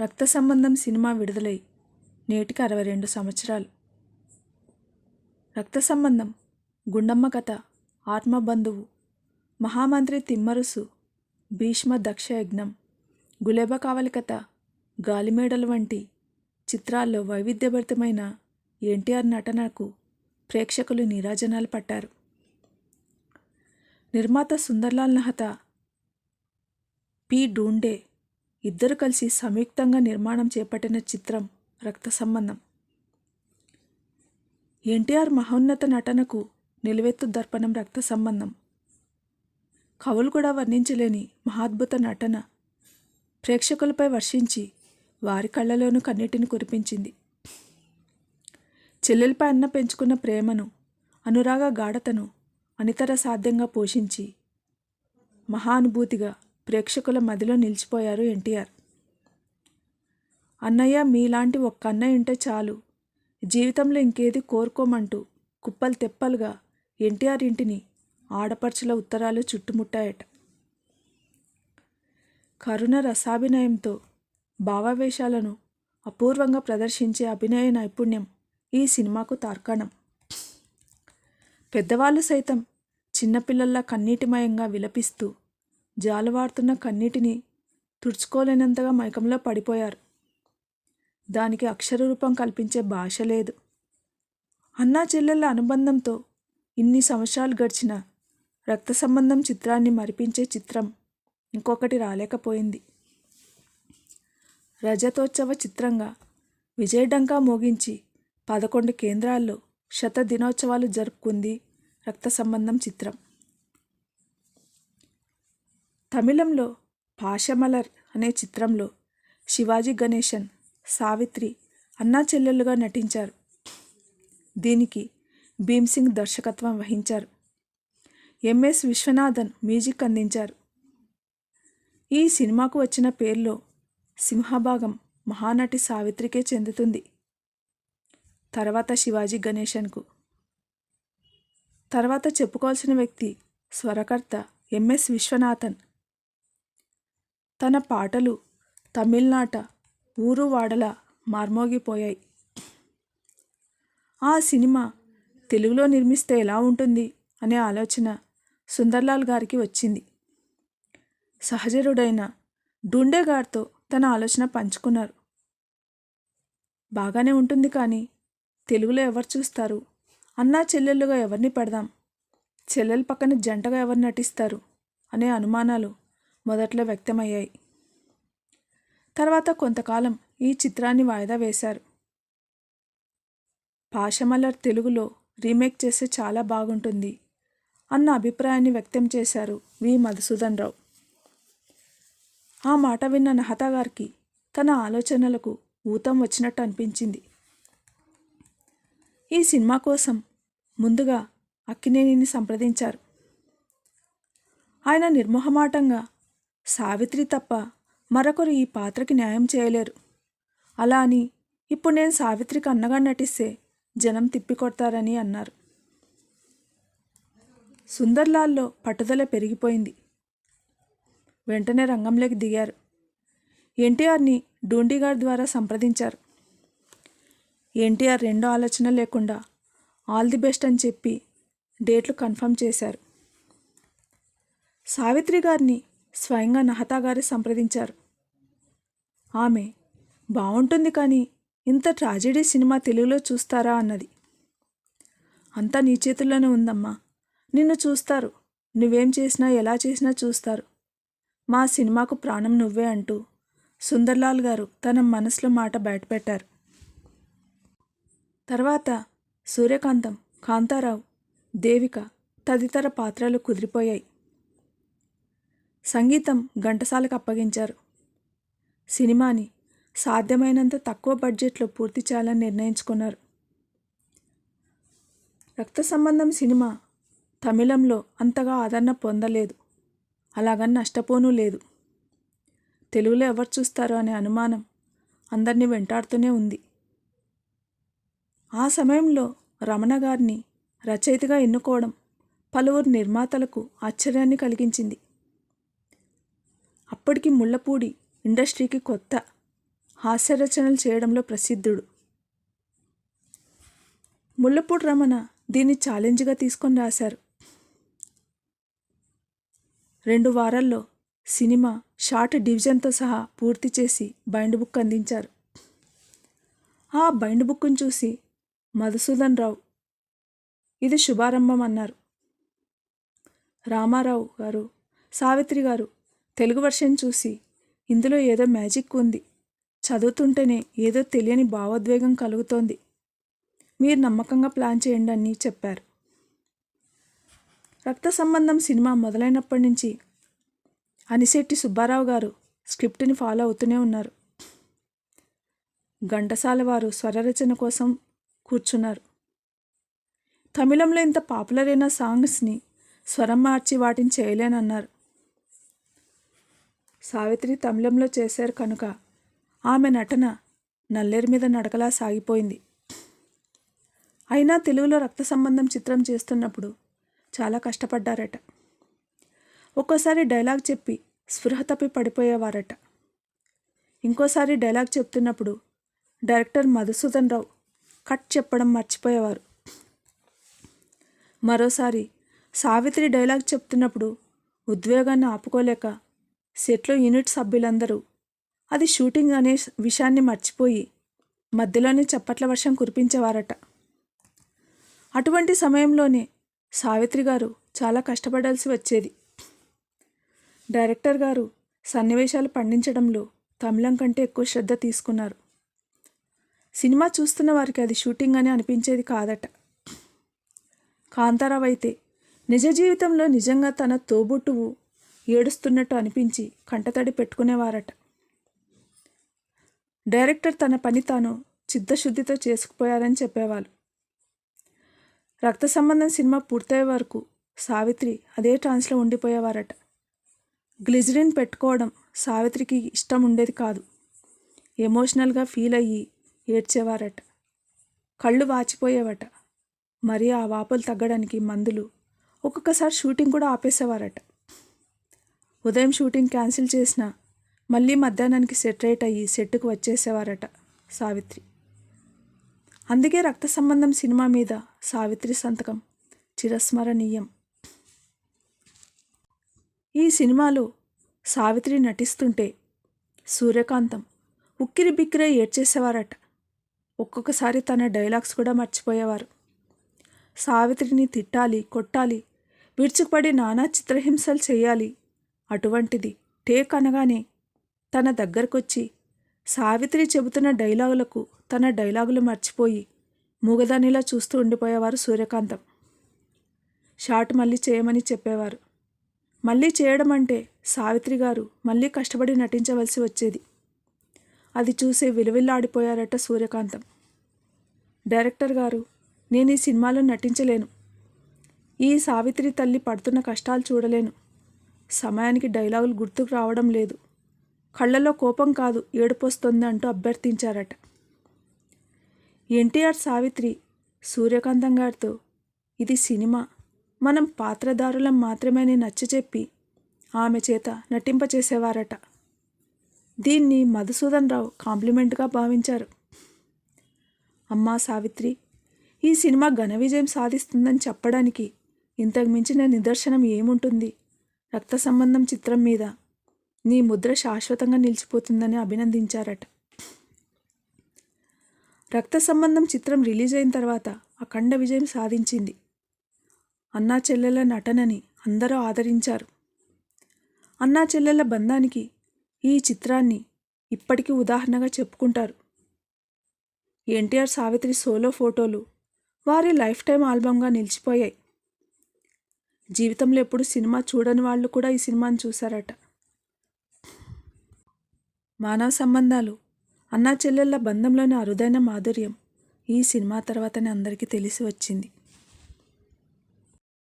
రక్త సంబంధం సినిమా విడుదలై నేటికి అరవై రెండు సంవత్సరాలు. రక్త సంబంధం గుండమ్మ కథ ఆత్మబంధువు మహామంత్రి తిమ్మరుసు భీష్మ దక్షయజ్ఞం గులేబ కావలి కథ గాలిమేడలు వంటి చిత్రాల్లో వైవిధ్యభరితమైన ఎన్టీఆర్ నటనకు ప్రేక్షకులు నీరాజనాలు పట్టారు. నిర్మాత సుందర్లాల్ నహత పి. డూండే ఇద్దరు కలిసి సంయుక్తంగా నిర్మాణం చేపట్టిన చిత్రం రక్త సంబంధం. ఎన్టీఆర్ మహోన్నత నటనకు నిలువెత్తు దర్పణం రక్త సంబంధం. కవులు కూడా వర్ణించలేని మహాద్భుత నటన ప్రేక్షకులపై వర్షించి వారి కళ్ళలోనూ కన్నీటిని కురిపించింది. చెల్లెలపై అన్న పెంచుకున్న ప్రేమను అనురాగ గాఢతను అనితర సాధ్యంగా పోషించి మహానుభూతిగా ప్రేక్షకుల మదిలో నిలిచిపోయారు ఎన్టీఆర్. అన్నయ్య మీలాంటి ఒక్క అన్నయ్య ఉంటే చాలు. జీవితంలో ఇంకేది కోరుకోమంటూ కుప్పలు తెప్పలుగా ఎన్టీఆర్ ఇంటిని ఆడపడుచుల ఉత్తరాలు చుట్టుముట్టాయట. కరుణ రసాభినయంతో భావావేశాలను అపూర్వంగా ప్రదర్శించే అభినయ నైపుణ్యం ఈ సినిమాకు తార్కాణం. పెద్దవాళ్ళు సైతం చిన్నపిల్లల్లా కన్నీటిమయంగా విలపిస్తూ జాలువారుతున్న కన్నీటిని తుడుచుకోలేనంతగా మైకంలో పడిపోయారు. దానికి అక్షర రూపం కల్పించే భాష లేదు. అన్నా చెల్లెళ్ళ అనుబంధంతో ఇన్ని సంవత్సరాలు గడిచిన రక్త సంబంధం చిత్రాన్ని మరిపించే చిత్రం ఇంకొకటి రాలేకపోయింది. రజతోత్సవ చిత్రంగా విజయడంకా మోగించి పదకొండు కేంద్రాల్లో శత దినోత్సవాలు జరుపుకుంది రక్త సంబంధం చిత్రం. తమిళంలో పాషమలర్ అనే చిత్రంలో శివాజీ గణేశన్ సావిత్రి అన్నా చెల్లెలుగా నటించారు. దీనికి భీమ్సింగ్ దర్శకత్వం వహించారు. ఎంఎస్ విశ్వనాథన్ మ్యూజిక్ అందించారు. ఈ సినిమాకు వచ్చిన పేర్లో సింహభాగం మహానటి సావిత్రికే చెందుతుంది. తర్వాత శివాజీ గణేశన్కు. తర్వాత చెప్పుకోవాల్సిన వ్యక్తి స్వరకర్త ఎంఎస్ విశ్వనాథన్ తన పాటలు తమిళనాట ఊరు వాడల మార్మోగిపోయాయి. ఆ సినిమా తెలుగులో నిర్మిస్తే ఎలా ఉంటుంది అనే ఆలోచన సుందర్లాల్ గారికి వచ్చింది. సహచరుడైన డూండే గారితో తన ఆలోచన పంచుకున్నారు. బాగానే ఉంటుంది కానీ తెలుగులో ఎవరు చూస్తారు? అన్నా చెల్లెళ్ళుగా ఎవరిని పెడదాం? చెల్లెల పక్కన జంటగా ఎవరు నటిస్తారు? అనే అనుమానాలు మొదట్లో వ్యక్తమయ్యాయి. తర్వాత కొంతకాలం ఈ చిత్రాన్ని వాయిదా వేశారు. పాషమల్లర్ తెలుగులో రీమేక్ చేస్తే చాలా బాగుంటుంది అన్న అభిప్రాయాన్ని వ్యక్తం చేశారు వి. మధుసూదన్ రావు ఆ మాట విన్న నహతా గారికి తన ఆలోచనలకు ఊతం వచ్చినట్టు అనిపించింది. ఈ సినిమా కోసం ముందుగా అక్కినేనిని సంప్రదించారు. ఆయన నిర్మోహమాటంగా సావిత్రి తప్ప మరొకరు ఈ పాత్రకి న్యాయం చేయలేరు. అలా అని ఇప్పుడు నేను సావిత్రికి అన్నగా నటిస్తే జనం తిప్పికొడతారని అన్నారు. సుందర్లాల్లో పట్టుదల పెరిగిపోయింది. వెంటనే రంగంలోకి దిగారు. ఎన్టీఆర్ని డూండిగార్ ద్వారా సంప్రదించారు. ఎన్టీఆర్ రెండో ఆలోచన లేకుండా ఆల్ ది బెస్ట్ అని చెప్పి డేట్లు కన్ఫర్మ్ చేశారు. సావిత్రి గారిని స్వయంగా నహతా గారి సంప్రదించారు. ఆమె బాగుంటుంది కానీ ఇంత ట్రాజెడీ సినిమా తెలుగులో చూస్తారా? అన్నది. అంతా నీ చేతుల్లోనే ఉందమ్మా. నిన్ను చూస్తారు. నువ్వేం చేసినా ఎలా చేసినా చూస్తారు. మా సినిమాకు ప్రాణం నువ్వే అంటూ సుందర్లాల్ గారు తన మనసులో మాట బయటపెట్టారు. తర్వాత సూర్యకాంతం కాంతారావు దేవిక తదితర పాత్రలు కుదిరిపోయాయి. సంగీతం ఘంటసాలకు అప్పగించారు. సినిమాని సాధ్యమైనంత తక్కువ బడ్జెట్లో పూర్తి చేయాలని నిర్ణయించుకున్నారు. రక్త సంబంధం సినిమా తమిళంలో అంతగా ఆదరణ పొందలేదు. అలాగని నష్టపోనూ లేదు. తెలుగులో ఎవరు చూస్తారు అనే అనుమానం అందరినీ వెంటాడుతూనే ఉంది. ఆ సమయంలో రమణ గారిని రచయితగా ఎన్నుకోవడం పలువురు నిర్మాతలకు ఆశ్చర్యాన్ని కలిగించింది. అప్పటికి ముళ్ళపూడి ఇండస్ట్రీకి కొత్త హాస్యరచనలు చేయడంలో ప్రసిద్ధుడు. ముళ్ళపూడి రమణ దీన్ని ఛాలెంజ్గా తీసుకొని రాశారు. రెండు వారాల్లో సినిమా షార్ట్ డివిజన్తో సహా పూర్తి చేసి బైండ్ బుక్ అందించారు. ఆ బైండ్ బుక్ను చూసి మధుసూదన్ రావు ఇది శుభారంభం అన్నారు. రామారావు గారు సావిత్రి గారు తెలుగు వర్షన్ చూసి ఇందులో ఏదో మ్యాజిక్ ఉంది. చదువుతుంటేనే ఏదో తెలియని భావోద్వేగం కలుగుతోంది. మీరు నమ్మకంగా ప్లాన్ చేయండి అని చెప్పారు. రక్త సంబంధం సినిమా మొదలైనప్పటి నుంచి అనిశెట్టి సుబ్బారావు గారు స్క్రిప్ట్ని ఫాలో అవుతూనే ఉన్నారు. ఘంటసాల వారు స్వరరచన కోసం కూర్చున్నారు. తమిళంలో ఇంత పాపులర్ అయిన సాంగ్స్ని స్వరం మార్చి వాటిని చేయలేనన్నారు. సావిత్రి తమిళంలో చేశారు కనుక ఆమె నటన నల్లేరు మీద నడకలా సాగిపోయింది. అయినా తెలుగులో రక్త సంబంధం చిత్రం చేస్తున్నప్పుడు చాలా కష్టపడ్డారట. ఒక్కోసారి డైలాగ్ చెప్పి స్పృహ తప్పి పడిపోయేవారట. ఇంకోసారి డైలాగ్ చెప్తున్నప్పుడు డైరెక్టర్ మధుసూదన్ రావు కట్ చెప్పడం మర్చిపోయేవారు. మరోసారి సావిత్రి డైలాగ్ చెప్తున్నప్పుడు ఉద్వేగాన్ని ఆపుకోలేక సెట్లో యూనిట్ సభ్యులందరూ. అది షూటింగ్ అనే విషయాన్ని మర్చిపోయి మధ్యలోనే చప్పట్ల వర్షం కురిపించేవారట. అటువంటి సమయంలోనే సావిత్రి గారు చాలా కష్టపడాల్సి వచ్చేది. డైరెక్టర్ గారు సన్నివేశాలు పండించడంలో తమిళం కంటే ఎక్కువ శ్రద్ధ తీసుకున్నారు. సినిమా చూస్తున్న వారికి అది షూటింగ్ అని అనిపించేది కాదట. కాంతారావు అయితే నిజ జీవితంలో నిజంగా తన తోబుట్టువు ఏడుస్తున్నట్టు అనిపించి కంటతడి పెట్టుకునేవారట. డైరెక్టర్ తన పని తాను చిత్తశుద్ధితో చేసుకుపోయారని చెప్పేవాళ్ళు. రక్త సంబంధం సినిమా పూర్తయ్యే వరకు సావిత్రి అదే ట్రాన్స్లో ఉండిపోయేవారట. గ్లిజరిన్ పెట్టుకోవడం సావిత్రికి ఇష్టం ఉండేది కాదు. ఎమోషనల్గా ఫీల్ అయ్యి ఏడ్చేవారట. కళ్ళు వాచిపోయేవట. మరి ఆ వాపులు తగ్గడానికి మందులు ఒక్కొక్కసారి షూటింగ్ కూడా ఆపేసేవారట. ఉదయం షూటింగ్ క్యాన్సిల్ చేసిన మళ్ళీ మధ్యాహ్నానికి సెటరేట్ అయ్యి సెట్కు వచ్చేసేవారట సావిత్రి. అందుకే రక్త సంబంధం సినిమా మీద సావిత్రి సంతకం చిరస్మరణీయం. ఈ సినిమాలో సావిత్రి నటిస్తుంటే సూర్యకాంతం ఉక్కిరి బిక్కిరే ఏడ్చేసేవారట. ఒక్కొక్కసారి తన డైలాగ్స్ కూడా మర్చిపోయేవారు. సావిత్రిని తిట్టాలి కొట్టాలి విరుచుకుపడి నానా చిత్రహింసలు చేయాలి అటువంటిది. టేక్ అనగానే తన దగ్గరకొచ్చి సావిత్రి చెబుతున్న డైలాగులకు తన డైలాగులు మర్చిపోయి మూగదానిలా చూస్తూ ఉండిపోయేవారు సూర్యకాంతం. షాట్ మళ్ళీ చేయమని చెప్పేవారు. మళ్ళీ చేయడం అంటే సావిత్రి గారు మళ్ళీ కష్టపడి నటించవలసి వచ్చేది. అది చూసే విలువిల్లాడిపోయారట సూర్యకాంతం. డైరెక్టర్ గారు నేను ఈ సినిమాలో నటించలేను. ఈ సావిత్రి తల్లి పడుతున్న కష్టాలు చూడలేను. సమయానికి డైలాగులు గుర్తుకు రావడం లేదు. కళ్ళలో కోపం కాదు ఏడుపొస్తుంది అంటూ అభ్యర్థించారట. ఎన్టీఆర్ సావిత్రి సూర్యకాంతం గారితో ఇది సినిమా. మనం పాత్రధారులం మాత్రమే నచ్చచెప్పి ఆమె చేత నటింపచేసేవారట. దీన్ని మధుసూదన్ రావు కాంప్లిమెంట్గా భావించారు. అమ్మా సావిత్రి ఈ సినిమా ఘన విజయం సాధిస్తుందని చెప్పడానికి ఇంతకు మించిన నిదర్శనం ఏముంటుంది? రక్త సంబంధం చిత్రం మీద నీ ముద్ర శాశ్వతంగా నిలిచిపోతుందని అభినందించారట. రక్త సంబంధం చిత్రం రిలీజ్ అయిన తర్వాత అఖండ విజయం సాధించింది. అన్నా చెల్లెల నటనని అందరూ ఆదరించారు. అన్నా చెల్లెల బంధానికి ఈ చిత్రాన్ని ఇప్పటికీ ఉదాహరణగా చెప్పుకుంటారు. ఎన్టీఆర్ సావిత్రి సోలో ఫోటోలు వారి లైఫ్ టైం ఆల్బంగా నిలిచిపోయాయి. జీవితంలో ఎప్పుడు సినిమా చూడని వాళ్ళు కూడా ఈ సినిమాని చూశారట. మానవ సంబంధాలు అన్నా చెల్లెళ్ళ బంధంలోని అరుదైన మాధుర్యం ఈ సినిమా తర్వాతనే అందరికీ తెలిసి వచ్చింది.